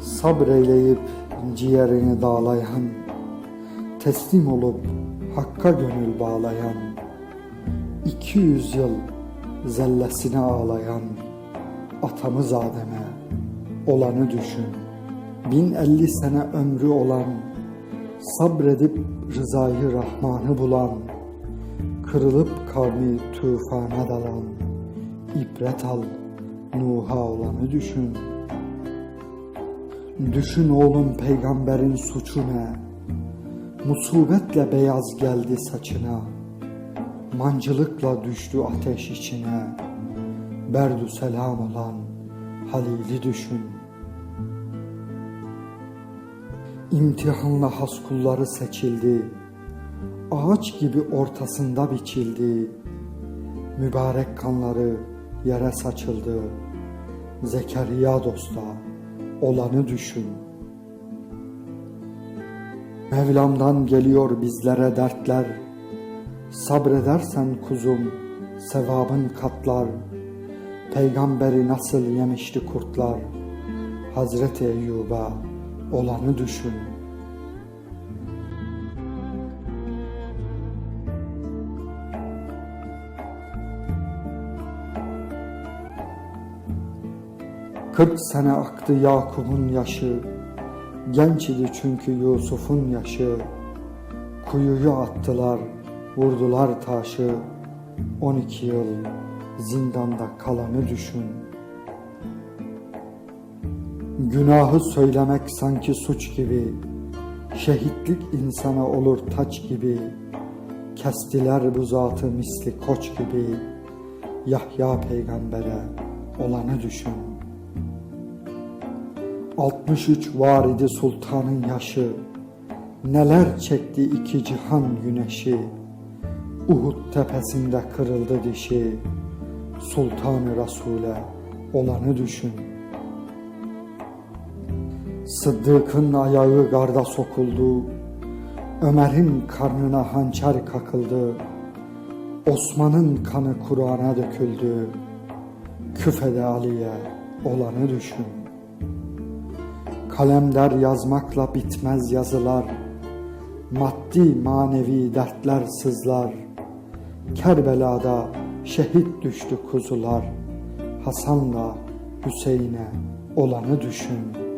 Sabreyleyip ciğerini dağlayan, teslim olup hakka gönül bağlayan, 200 yıl zellesine ağlayan atamız Adem'e olanı düşün. 1050 sene ömrü olan, sabredip rızayı Rahman'ı bulan, kırılıp kavmi tufana dalan, ibret al Nuh'a olanı düşün. Düşün oğlum peygamberin suçu ne? Musibetle beyaz geldi saçına. Mancılıkla düştü ateş içine. Berdü selam olan Halil'i düşün. İmtihanla has kulları seçildi. Ağaç gibi ortasında biçildi. Mübarek kanları yere saçıldı. Zekeriya dosta olanı düşün. Mevlam'dan geliyor bizlere dertler. Sabredersen kuzum sevabın katlar. Peygamberi nasıl yemişti kurtlar. Hazreti Eyyub'a olanı düşün. Kırk sene aktı Yakup'un yaşı, genç idi çünkü Yusuf'un yaşı. Kuyuyu attılar, vurdular taşı, 12 yıl zindanda kalanı düşün. Günahı söylemek sanki suç gibi, şehitlik insana olur taç gibi. Kestiler bu zatı misli koç gibi, Yahya peygambere olanı düşün. 63 varidi sultanın yaşı, neler çekti iki cihan güneşi, Uhud tepesinde kırıldı dişi, Sultanı Resul'e olanı düşün. Sıddık'ın ayağı garda sokuldu, Ömer'in karnına hançer kakıldı, Osman'ın kanı Kur'an'a döküldü, Küfede Ali'ye olanı düşün. Kalemler yazmakla bitmez yazılar, maddi manevi dertler sızlar. Kerbela'da şehit düştü kuzular, Hasan'la Hüseyin'e olanı düşün.